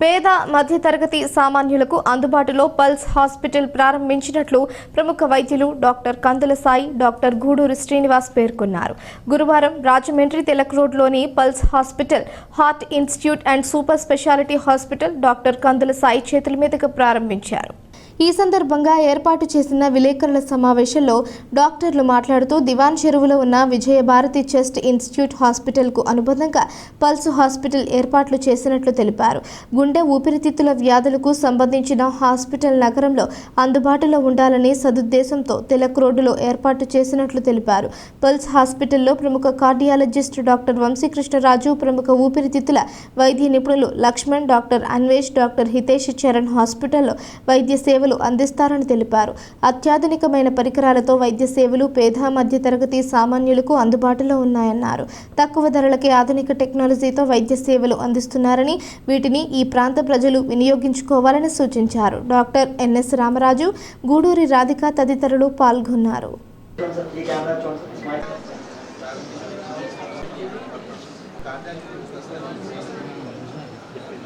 పేద మధ్యతరగతి సామాన్యులకు అందుబాటులో పల్స్ హాస్పిటల్ ప్రారంభించినట్లు ప్రముఖ వైద్యులు డాక్టర్ కందుల సాయి డాక్టర్ గూడూరు శ్రీనివాస్ పేర్కొన్నారు. గురువారం రాజమండ్రి తెలక్ రోడ్లోని pulse hospital heart institute and super speciality hospital doctor Kandula Sai చేతుల మీదుగా ప్రారంభించారు. ఈ సందర్భంగా ఏర్పాటు చేసిన విలేకరుల సమావేశంలో డాక్టర్లు మాట్లాడుతూ దివాన్ చెరువులో ఉన్న విజయభారతి చెస్ట్ ఇన్స్టిట్యూట్ హాస్పిటల్కు అనుబంధంగా పల్స్ హాస్పిటల్ ఏర్పాట్లు చేసినట్లు తెలిపారు. గుండె ఊపిరితిత్తుల వ్యాధులకు సంబంధించిన హాస్పిటల్ నగరంలో అందుబాటులో ఉండాలని సదుద్దేశంతో తిలక్ రోడ్డులో ఏర్పాటు చేసినట్లు తెలిపారు. పల్స్ హాస్పిటల్లో ప్రముఖ కార్డియాలజిస్ట్ డాక్టర్ వంశీకృష్ణరాజు ప్రముఖ ఊపిరితిత్తుల వైద్య నిపుణులు లక్ష్మణ్ డాక్టర్ అన్వేష్ డాక్టర్ హితేష్ చరణ్ హాస్పిటల్లో వైద్య సేవలు అందిస్తారని తెలిపారు. అత్యాధునికమైన పరికరాలతో వైద్య సేవలు పేద మధ్య తరగతి సామాన్యులకు అందుబాటులో ఉన్నాయన్నారు. తక్కువ ధరలకే ఆధునిక టెక్నాలజీతో వైద్య సేవలు అందిస్తున్నారని వీటిని ఈ ప్రాంత ప్రజలు వినియోగించుకోవాలని సూచించారు. డాక్టర్ ఎన్ఎస్ రామరాజు గూడూరి రాధిక తదితరులు పాల్గొన్నారు.